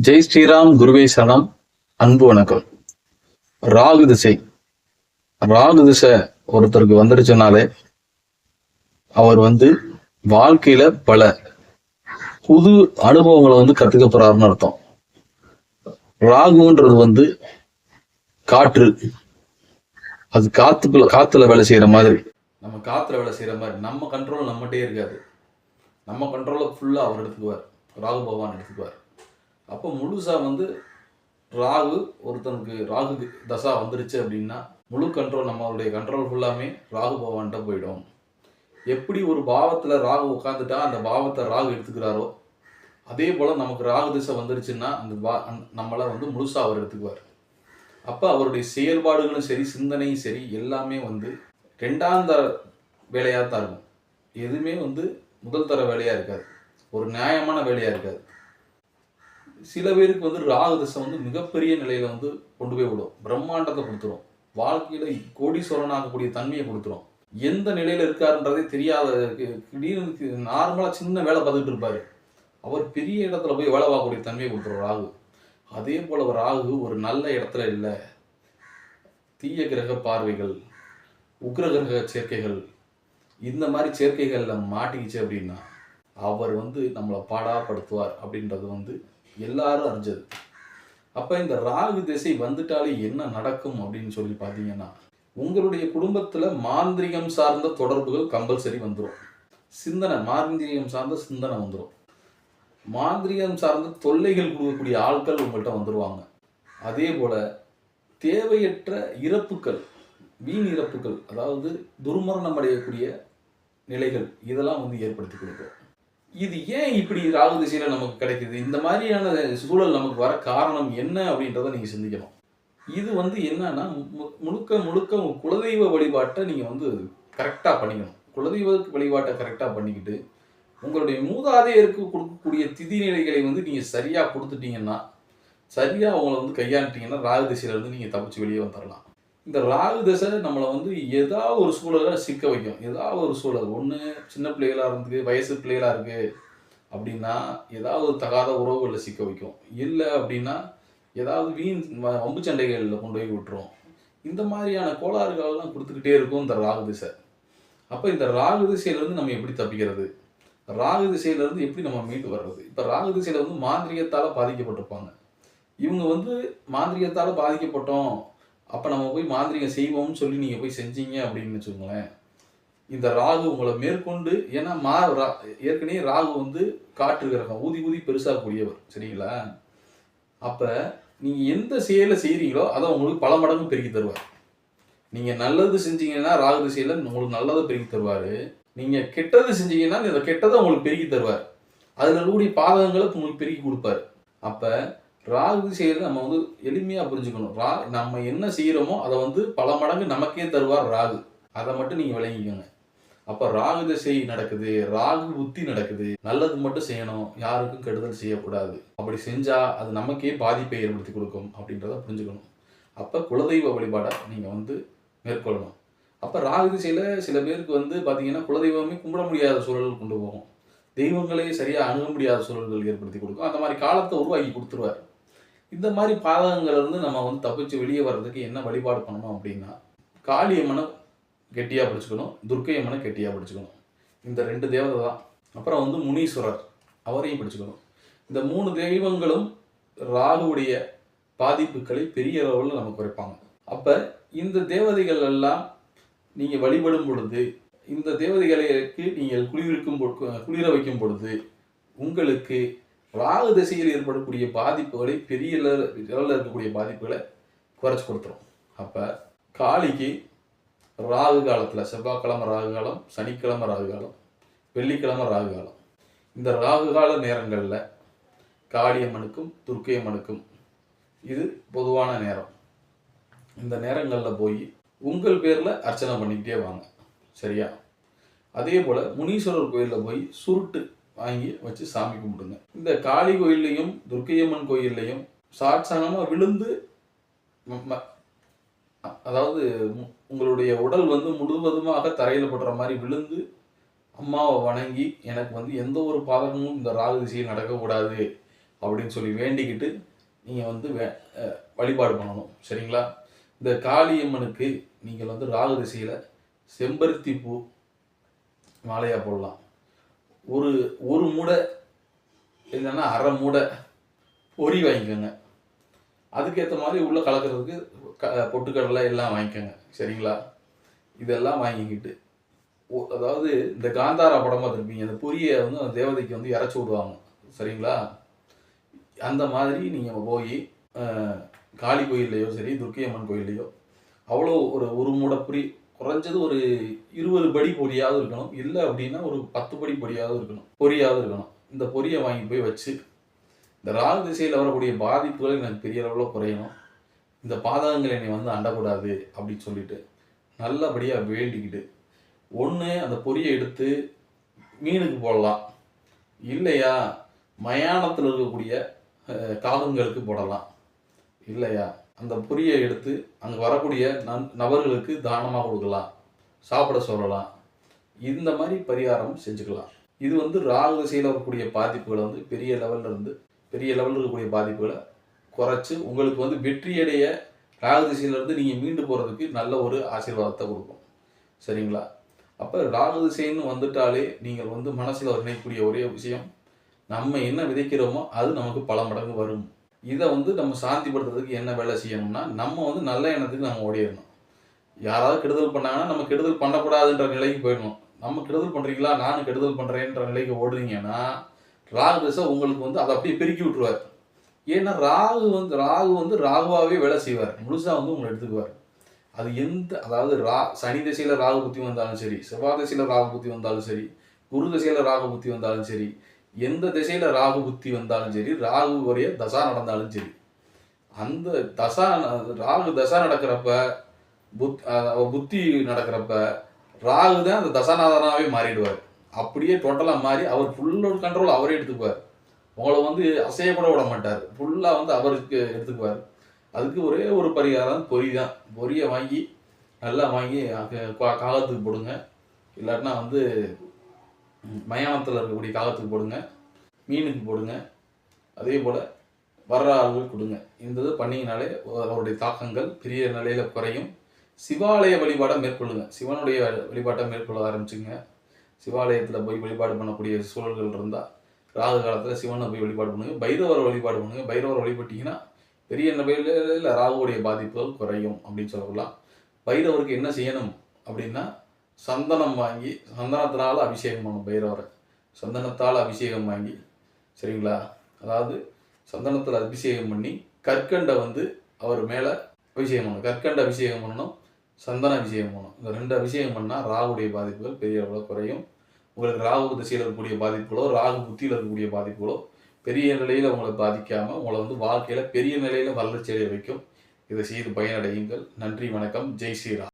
ஜெய் ஸ்ரீராம் குருவே சனம் அன்பு வணக்கம். ராகு திசை. ராகு திசை ஒருத்தருக்கு வந்துடுச்சுனாலே அவர் வந்து வாழ்க்கையில பல புது அனுபவங்களை வந்து கத்துக்க போறாருன்னு அர்த்தம். ராகுன்றது வந்து காற்று. அது காத்துக்குள்ள காத்துல வேலை செய்யற மாதிரி. நம்ம காத்துல வேலை செய்யற மாதிரி. நம்ம கண்ட்ரோல் நம்மகிட்டே இருக்காது. நம்ம கண்ட்ரோல ஃபுல்லா அவர் எடுத்துக்குவார். ராகு பகவான் எடுத்துக்குவார். அப்போ முழுசா வந்து ராகு ஒருத்தனுக்கு ராகு தசா வந்துருச்சு அப்படின்னா முழு கண்ட்ரோல் நம்மளுடைய கண்ட்ரோல் ஃபுல்லாமே ராகு பகவான்கிட்ட போயிடும். எப்படி ஒரு பாவத்தில் ராகு உட்காந்துட்டா அந்த பாவத்தை ராகு எடுத்துக்கிறாரோ அதே போல் நமக்கு ராகு திசை வந்துருச்சுன்னா அந்த பா நம்மளை வந்து முழுசா அவர் எடுத்துக்குவார். அப்போ அவருடைய செயல்பாடுகளும் சரி சிந்தனையும் சரி எல்லாமே வந்து ரெண்டாம் தர வேலையாக தான் இருக்கும். எதுவுமே வந்து முதல் தர வேலையாக இருக்காது. ஒரு நியாயமான வேலையாக இருக்காது. சில பேருக்கு வந்து ராகு தசை வந்து மிகப்பெரிய நிலையில வந்து கொண்டு போய் விடும். பிரம்மாண்டத்தை கொடுத்துரும். வாழ்க்கையில கோடீஸ்வரன் ஆகக்கூடிய தன்மையை கொடுத்துரும். எந்த நிலையில இருக்காருன்றதே தெரியாத திடீர்னு நார்மலா சின்ன வேலை பார்த்துட்டு இருப்பாரு. அவர் பெரிய இடத்துல போய் வேலை பார்க்கக்கூடிய தன்மையை கொடுத்துரும் ராகு. அதே போல ராகு ஒரு நல்ல இடத்துல இல்லை. தீய கிரக பார்வைகள் உக்ர கிரக சேர்க்கைகள் இந்த மாதிரி சேர்க்கைகளில் மாட்டிக்கிச்சு அப்படின்னா அவர் வந்து நம்மளை பாடாப்படுத்துவார் அப்படின்றது வந்து எல்லாரும் அறிஞ்சது. அப்போ இந்த ராகு திசை வந்துட்டாலே என்ன நடக்கும் அப்படின்னு சொல்லி பார்த்தீங்கன்னா உங்களுடைய குடும்பத்தில் மாந்திரிகம் சார்ந்த தொடர்புகள் கம்பல்சரி வந்துடும் சிந்தனை மாந்திரிகம் சார்ந்த சிந்தனை வந்துடும் மாந்திரிகம் சார்ந்த தொல்லைகள் கொடுக்கக்கூடிய ஆட்கள் உங்கள்கிட்ட வந்துடுவாங்க அதே போல் தேவையற்ற இறப்புகள் வீண் இறப்புகள் அதாவது துர்மரணம் அடையக்கூடிய நிலைகள் இதெல்லாம் வந்து ஏற்படுத்தி கொடுக்கும். இது ஏன் இப்படி ராகு திசையில நமக்கு கிடைக்குது? இந்த மாதிரியான சூழல் நமக்கு வர காரணம் என்ன அப்படின்றத நீங்க சிந்திக்கணும். இது வந்து என்னன்னா மு- முழுக்க முழுக்க உங்க குலதெய்வ வழிபாட்டை நீங்க வந்து கரெக்டா பண்ணிக்கணும். குலதெய்வ வழிபாட்டை கரெக்டா பண்ணிக்கிட்டு உங்களுடைய மூதாதையருக்கு கொடுக்கக்கூடிய திதி நிலைகளை வந்து நீங்க சரியா கொடுத்துட்டீங்கன்னா சரியா அவங்கள வந்து கையாண்டிட்டீங்கன்னா ராகு திசையில இருந்து நீங்க தப்பிச்சு வெளியே வந்துடலாம் இந்த ராகு திசை நம்மளை வந்து ஏதாவது ஒரு சூழலை சிக்க வைக்கும். ஏதாவது ஒரு சூழல். ஒன்று சின்ன பிள்ளைகளாக இருந்துக்கு வயசு பிள்ளைகளாக இருக்கு அப்படின்னா ஏதாவது ஒரு தகாத உறவுகளில் சிக்க வைக்கும். இல்லை அப்படின்னா ஏதாவது வீண் அம்பு வம்பு சண்டைகளில் கொண்டு போய் விட்டுரும். இந்த மாதிரியான கோளாறுகளெல்லாம் கொடுத்துக்கிட்டே இருக்கும் இந்த ராகு திசை. அப்போ இந்த ராகு திசையிலேருந்து நம்ம எப்படி தப்பிக்கிறது? ராகு திசையிலேருந்து எப்படி நம்ம மீண்டு வர்றது? இப்போ ராகு திசையில் வந்து மாந்திரிகத்தால் பாதிக்கப்பட்டிருப்பாங்க. இவங்க வந்து மாந்திரிகத்தால் பாதிக்கப்பட்டோம் அப்போ நம்ம போய் மாந்திரிகம் செய்வோம்னு சொல்லி நீங்கள் போய் செஞ்சீங்க அப்படின்னு வச்சுக்கோங்களேன். இந்த ராகு உங்களை மேற்கொண்டு ஏன்னா மா ரா- ஏற்கனவே ராகு வந்து காற்று கிரகம் ஊதி ஊதி பெருசாகக்கூடியவர் சரிங்களா? அப்போ நீங்கள் எந்த செயலை செய்கிறீங்களோ அதை உங்களுக்கு பல மடங்கு பெருக்கி தருவார். நீங்கள் நல்லது செஞ்சீங்கன்னா ராகு திசையில் உங்களுக்கு நல்லதை பெருக்கி தருவார். நீங்கள் கெட்டது செஞ்சீங்கன்னா இந்த கெட்டதை உங்களுக்கு பெருக்கி தருவார். அதில் கூடிய பாதகங்களை உங்களுக்கு பெருக்கி கொடுப்பாரு. அப்போ ராகு திசையில் நம்ம வந்து எளிமையாக புரிஞ்சுக்கணும். ரா நம்ம என்ன செய்கிறோமோ அதை வந்து பல மடங்கு நமக்கே தருவார் ராகு. அதை மட்டும் நீங்கள் விளங்கிக்கோங்க. அப்போ ராகு திசை நடக்குது ராகு புத்தி நடக்குது. நல்லது மட்டும் செய்யணும் யாருக்கும் கெடுதல் செய்யக்கூடாது. அப்படி செஞ்சால் அது நமக்கே பாதிப்பை ஏற்படுத்தி கொடுக்கும் அப்படின்றத புரிஞ்சுக்கணும். அப்போ குலதெய்வ வழிபாடை நீங்கள் வந்து மேற்கொள்ளணும். அப்போ ராகு திசையில் சில பேருக்கு வந்து பார்த்தீங்கன்னா குலதெய்வமே கும்பிட முடியாத சூழல் கொண்டு போகும். தெய்வங்களே சரியாக அணுக முடியாத சூழல்கள் ஏற்படுத்தி கொடுக்கும். அந்த மாதிரி காலத்தை உருவாக்கி கொடுத்துருவார். இந்த மாதிரி பாதகங்கள்லேருந்து நம்ம வந்து தப்பிச்சு வெளியே வர்றதுக்கு என்ன வழிபாடு பண்ணணும் அப்படின்னா காளியம்மனை கெட்டியாக பிடிச்சிக்கணும் துர்க்கையம்மனை கெட்டியாக பிடிச்சிக்கணும். இந்த ரெண்டு தேவதை தான் அப்புறம் வந்து முனீஸ்வரர் அவரையும் பிடிச்சிக்கணும். இந்த மூணு தெய்வங்களும் ராகுடைய பாதிப்புகளை பெரிய அளவில் நம்ம குறைப்பாங்க. அப்போ இந்த தேவதைகள் எல்லாம் நீங்கள் வழிபடும் பொழுது இந்த தேவதைகளுக்கு நீங்கள் குளிர்விக்கும் குளிர வைக்கும் பொழுது உங்களுக்கு ராகு திசையில் ஏற்படக்கூடிய பாதிப்புகளை பெரிய அளவில் இருக்கக்கூடிய பாதிப்புகளை குறைச்சி கொடுத்துரும். அப்போ காளிக்கு ராகு காலத்தில் செவ்வாய்க்கிழமை ராகு காலம் சனிக்கிழமை ராகு காலம் வெள்ளிக்கிழமை ராகு காலம். இந்த ராகு கால நேரங்களில் காளியம்மனுக்கும் துர்க்கையம்மனுக்கும் இது பொதுவான நேரம். இந்த நேரங்களில் போய் உங்கள் பேரில் அர்ச்சனை பண்ணிக்கிட்டே வாங்க. சரியா? அதே போல் முனீஸ்வரர் கோயிலில் போய் சுருட்டு வாங்கி வச்சு சாமி கும்பிடுங்க. இந்த காளி கோயில்லையும் துர்க்கையம்மன் கோயில்லையும் சாட்சாங்கமாக விழுந்து அதாவது உங்களுடைய உடல் வந்து முழுவதுமாக தரையில் படுற மாதிரி விழுந்து அம்மாவை வணங்கி எனக்கு வந்து எந்த ஒரு பாதகமும் இந்த ராகு திசையில் நடக்கக்கூடாது அப்படின்னு சொல்லி வேண்டிக்கிட்டு நீங்கள் வந்து வே வழிபாடு பண்ணணும். சரிங்களா? இந்த காளியம்மனுக்கு நீங்கள் வந்து ராகு திசையில் செம்பருத்தி பூ மாலையாக போடலாம். ஒரு ஒரு மூடை இல்லைன்னா அரை மூடை பொரி வாங்கிக்கோங்க. அதுக்கேற்ற மாதிரி உள்ளே கலக்கிறதுக்கு க பொட்டுக்கடலை எல்லாம் வாங்கிக்கோங்க. சரிங்களா? இதெல்லாம் வாங்கிக்கிட்டு அதாவது இந்த காந்தாரா படம் பார்த்துருப்பீங்க அந்த பொரியை வந்து அந்த தேவதைக்கு வந்து இறச்சி விடுவாங்க. சரிங்களா? அந்த மாதிரி நீங்கள் போய் காளி கோயில்லையோ சரி துர்க்கை அம்மன் கோயில்லையோ அவ்வளோ ஒரு ஒரு மூடை பொரி குறைஞ்சது ஒரு இருபது படி பொடியாவது இருக்கணும். இல்லை அப்படின்னா ஒரு பத்து படி பொடியாவது இருக்கணும். பொரியாவது இருக்கணும். இந்த பொரியை வாங்கி போய் வச்சு இந்த ராகு திசையில் வரக்கூடிய பாதிப்புகள் எனக்கு பெரிய அளவில் குறையணும். இந்த பாதகங்கள் என்னை வந்து அண்டக்கூடாது அப்படின்னு சொல்லிட்டு நல்லபடியாக வேண்டிக்கிட்டு ஒன்று அந்த பொரியை எடுத்து மீனுக்கு போடலாம். இல்லையா மயானத்தில் இருக்கக்கூடிய காகங்களுக்கு போடலாம். இல்லையா அந்த பொரியை எடுத்து அங்கே வரக்கூடிய நன் நபர்களுக்கு தானமாக கொடுக்கலாம் சாப்பிட சொல்லலாம். இந்த மாதிரி பரிகாரம் செஞ்சுக்கலாம். இது வந்து ராகு திசையில் வரக்கூடிய பாதிப்புகளை வந்து பெரிய லெவலில் இருந்து பெரிய லெவலில் இருக்கக்கூடிய பாதிப்புகளை குறைச்சி உங்களுக்கு வந்து வெற்றியடைய ராகு திசையிலேருந்து நீங்கள் மீண்டு போகிறதுக்கு நல்ல ஒரு ஆசீர்வாதத்தை கொடுக்கும். சரிங்களா? அப்போ ராகு திசைன்னு வந்துட்டாலே நீங்கள் வந்து மனசில் நினைக்கக்கூடிய ஒரே விஷயம் நம்ம என்ன விதைக்கிறோமோ அது நமக்கு பல மடங்கு வரும். இதை வந்து நம்ம சாந்திப்படுத்துறதுக்கு என்ன வேலை செய்யணும்னா நம்ம வந்து நல்ல எண்ணத்துக்கு நம்ம ஓடிடணும். யாராவது கெடுதல் பண்ணாங்கன்னா நம்ம கெடுதல் பண்ணக்கூடாதுன்ற நிலைக்கு போயிடணும். நம்ம கெடுதல் பண்ணுறீங்களா நானும் கெடுதல் பண்ணுறேன்ற நிலைக்கு ஓடுறீங்கன்னா ராகு திசை உங்களுக்கு வந்து அதை அப்படியே பெருக்கி விட்டுருவார். ஏன்னா ராகு வந்து ராகு வந்து ராகுவாகவே வேலை செய்வார். முழுசாக வந்து உங்களை எடுத்துக்குவார். அது எந்த அதாவது ரா சனி திசையில் ராகு புத்தி வந்தாலும் சரி செவ்வாய் திசையில் ராகு புத்தி வந்தாலும் சரி குரு திசையில் ராகு புத்தி வந்தாலும் சரி எந்த திசையில் ராகு புத்தி வந்தாலும் சரி ராகு உடைய தசா நடந்தாலும் சரி அந்த தசா ராகு தசா நடக்கிறப்ப புத் புத்தி நடக்கிறப்ப ராகு தான் அந்த தசாநாதனாகவே மாறிடுவார். அப்படியே டோட்டலாக மாறி அவர் ஃபுல்லோட கண்ட்ரோல் அவரே எடுத்துக்குவார். உங்களை வந்து அசையப்பட விட மாட்டார். ஃபுல்லாக வந்து அவருக்கு எடுத்துக்குவார். அதுக்கு ஒரே ஒரு பரிகாரம் பொறி தான். பொரியை வாங்கி நல்லா வாங்கி காலத்துக்கு போடுங்க. இல்லாட்டினா வந்து மயானத்தில் இருக்கக்கூடிய காகத்துக்கு போடுங்க மீனுக்கு போடுங்க அதே போல் வர்ற ஆளுகள் கொடுங்க. இந்த இது பண்ணிங்கனாலே அவருடைய தாக்கங்கள் பெரிய நிலையில் குறையும். சிவாலய வழிபாடை மேற்கொள்ளுங்க. சிவனுடைய வழிபாட்டை மேற்கொள்ள ஆரம்பிச்சுங்க. சிவாலயத்தில் போய் வழிபாடு பண்ணக்கூடிய சூழல்கள் இருந்தால் ராகு காலத்தில் சிவனை போய் வழிபாடு பண்ணுங்க. பைரவரை வழிபாடு பண்ணுங்க. பைரவரை வழிபட்டிங்கன்னா பெரிய நிலையில் ராகுவுடைய பாதிப்புகள் குறையும் அப்படின்னு சொல்லலாம். பைரவருக்கு என்ன செய்யணும் அப்படின்னா சந்தனம் வாங்கி சந்தனத்தினால் அபிஷேகம் பண்ணும் பைரவரை. சந்தனத்தால் அபிஷேகம் வாங்கி சரிங்களா? அதாவது சந்தனத்தில் அபிஷேகம் பண்ணி கற்கண்டை வந்து அவர் மேலே அபிஷேகம் பண்ணணும். கற்கண்டை அபிஷேகம் பண்ணணும் சந்தன அபிஷேகம் பண்ணணும். இந்த ரெண்டு அபிஷேகம் பண்ணால் ராகுடைய பாதிப்புகள் பெரிய அளவில் குறையும். உங்களுக்கு ராகு திசையில் இருக்கக்கூடிய பாதிப்புகளோ ராகு புத்தியில் இருக்கக்கூடிய பாதிப்புகளோ பெரிய நிலையில் உங்களை பாதிக்காமல் உங்களை வந்து வாழ்க்கையில் பெரிய நிலையில் வளர்ச்சி அடைய வைக்கும். இதை செய்து பயனடையுங்கள். நன்றி வணக்கம். ஜெய் ஸ்ரீராம்.